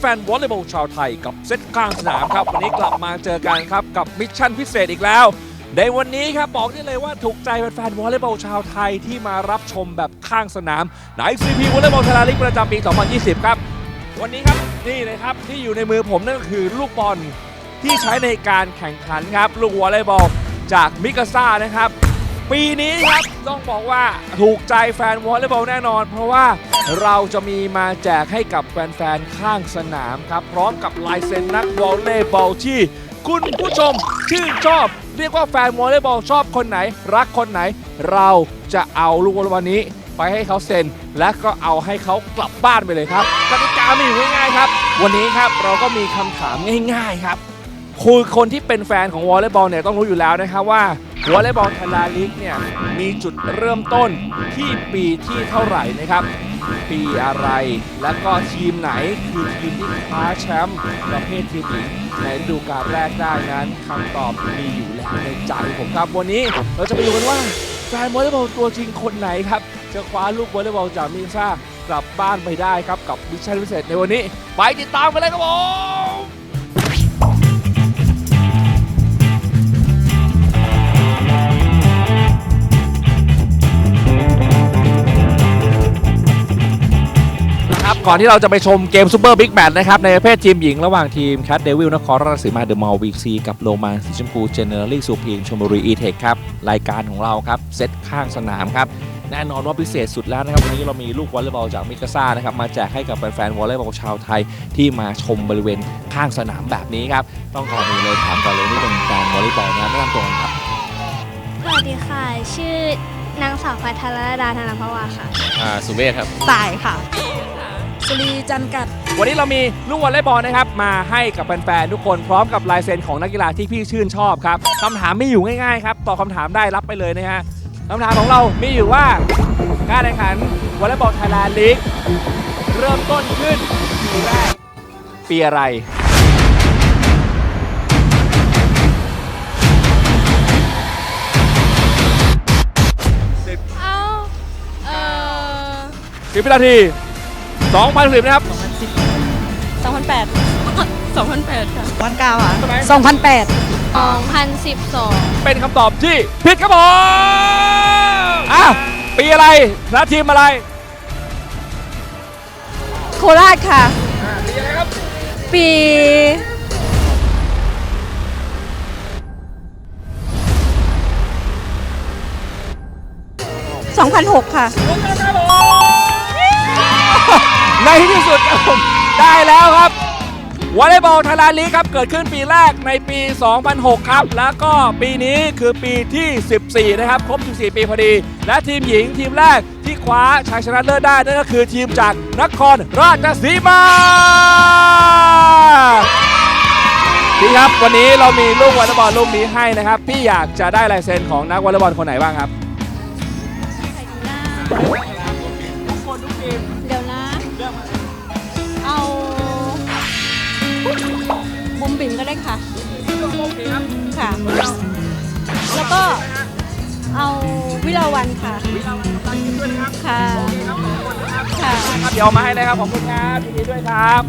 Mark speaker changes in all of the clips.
Speaker 1: แฟนวอลเลย์บอลชาวไทยกับเซตกลางสนามครับ วันนี้กลับมาเจอกันครับกับมิชชั่นพิเศษอีกแล้ว ในวันนี้ครับบอกได้เลยว่าถูกใจแฟนวอลเลย์บอลชาวไทยที่มารับชมแบบข้างสนามใน CP วอลเลย์บอลไทยลีกประจำปี 2020 ครับ วันนี้ครับนี่เลยครับที่อยู่ในมือผมนั่นก็คือลูกบอลที่ใช้ในการแข่งขันครับลูกวอลเลย์บอลจากมิกาซ่านะครับ ปีนี้ครับต้องบอกว่าถูกใจแฟนวอลเลย์บอลแน่นอน เพราะว่าเราจะมีมาแจกให้กับแฟนๆข้างสนามครับ พร้อมกับลายเซ็นนักวอลเลย์บอลที่คุณผู้ชมชื่นชอบ เรียกว่าแฟนวอลเลย์บอลชอบคนไหน รักคนไหน เราจะเอาลูกวอลเลย์บอลนี้ไปให้เขาเซ็น และก็เอาให้เขากลับบ้านไปเลยครับกติกามีอยู่ง่ายๆครับ วันนี้ครับเราก็มีคำถามง่าย ๆ ครับ คือคนที่เป็นแฟนของวอลเลย์บอลเนี่ยต้องรู้อยู่แล้วนะครับว่าวอลเลย์บอลไทยแลนด์ลีกเนี่ยมีจุดเริ่มต้นที่ปีที่เท่าไหร่นะครับ ปีอะไร และก็ทีมไหนคือทีมที่คว้าแชมป์ประเภททีมหญิงในฤดูกาลแรกได้นั้นคำตอบมีอยู่แล้วในใจผมครับวันนี้เราจะไปดูกันว่าแฟนวอลเลย์บอลตัวจริงคนไหนครับจะคว้าลูกวอลเลย์บอลจากมิซ่ากลับบ้านไปได้ครับกับมิชชั่นพิเศษในวันนี้ ไปติดตามกันเลยครับผม ก่อนที่เราจะไปชมเกมซูเปอร์บิ๊กแมตช์นะครับในประเภททีมหญิงระหว่างทีมแคทเดวิลนครราชสีมาเดอะมอลวีซีกับโลมาสีชมพูเจเนอรี่ซูพีมชมบุรีอีเทคครับรายการของเราครับเซตข้างสนามครับแน่นอนว่าพิเศษสุดแล้วนะครับวันนี้เรามีลูกวอลเลย์บอลจากมิกาซ่านะครับมาแจกให้กับแฟนๆวอลเลย์บอลชาวไทยที่มาชมบริเวณข้างสนามแบบนี้ครับต้องขอมือเลยถามก่อนเลยนี่เป็นแฟนวอลเลย์บอลนะแนะนำตัวกันครับ
Speaker 2: สวัสดีค่ะ ชื่อนางสาวพัทรดาธนภวาค่ะ
Speaker 1: อ่าสุเมธครับ
Speaker 3: สายค่ะ สุรีจันกัด
Speaker 1: วันนี้เรามีลูกวอลเลย์บอลนะครับมาให้กับแฟนๆทุกคนพร้อมกับลายเซ็นของนักกีฬาที่พี่ชื่นชอบครับคำถามมีอยู่ง่ายๆครับตอบคำถามได้รับไปเลยนะฮะคำถามของเรามีอยู่ว่าการแข่งขันวอลเลย์บอลไทยแลนด์ลีกเริ่มต้นขึ้นปีแรกปีอะไร
Speaker 2: เอาเออ
Speaker 1: 10วินาที 2010นะครับ
Speaker 3: 2008 2008 ค่ะ วันเก้าอะ
Speaker 1: ใช่ไหม
Speaker 3: 2008
Speaker 2: 2012
Speaker 1: เป็นคำตอบที่ผิดครับผมอะปีอะไรและทีมอะไร
Speaker 3: โคราชค่ะ
Speaker 1: ปีอะไรครับ
Speaker 3: ปี 2006 ค่ะ
Speaker 1: ในที่สุดครับผมได้แล้วครับวอลเลย์บอลไทยแลนด์ลีกครับ เกิดขึ้นปีแรกในปี 2006 ครับ แล้วก็ปีนี้คือปีที่ 14 นะครับ ครบ 14 ปีพอดี และทีมหญิงทีมแรกที่คว้าชัยชนะเลิศได้ นั่นก็คือทีมจากนครราชสีมาพี่ครับ วันนี้เรามีลูกวอลเลย์บอลลูกนี้ให้นะครับ พี่อยากจะได้ลายเซ็นของนักวอลเลย์บอลคนไหนบ้างครับ
Speaker 3: ค่ะ แล้วก็เอาวิลาวันค่ะค่ะ ค่ะ
Speaker 1: ครับเดี๋ยวเอามาให้เลยครับขอบคุณครับยินดีด้วยครับ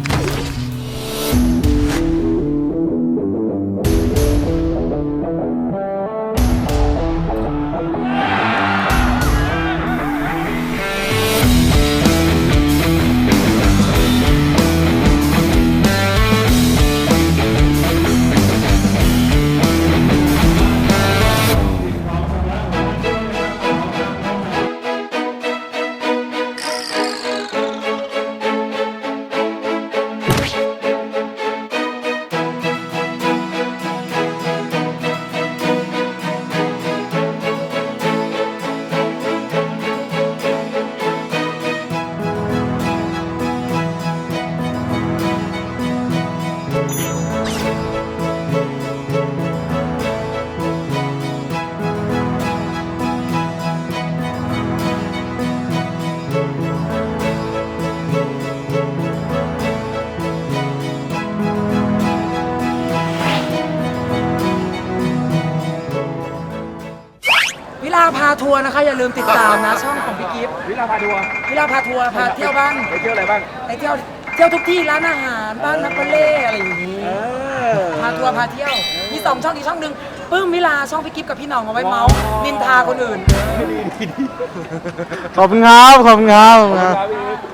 Speaker 1: า
Speaker 4: พาทัวร์นะคะ อย่าลืมติดตามนะ ช่องของพี่กิฟต์
Speaker 1: วิลาพาดัว
Speaker 4: วิลาพาทัวร์พาเที่ยวบ้าง
Speaker 1: ไปเที่ยวอะไรบ้าง
Speaker 4: ไปเที่ยวที่ยวทุกที่ร้านอาหารบ้านนักบัลเล่อะไรอย่างนี้
Speaker 1: เออ
Speaker 4: พาทัวร์พาเที่ยวมีสองช่องอีกช่องหนึ่งปึ้มวิลาช่องพี่กิฟกับพี่หน้องเอาไว้เมาส์นินทาคนอื่น
Speaker 5: ขอบคุณครับ ขอบคุณครับ ขอบคุณ
Speaker 1: ขอบ
Speaker 5: ค
Speaker 1: คุณ
Speaker 5: รับ
Speaker 1: ครับพี่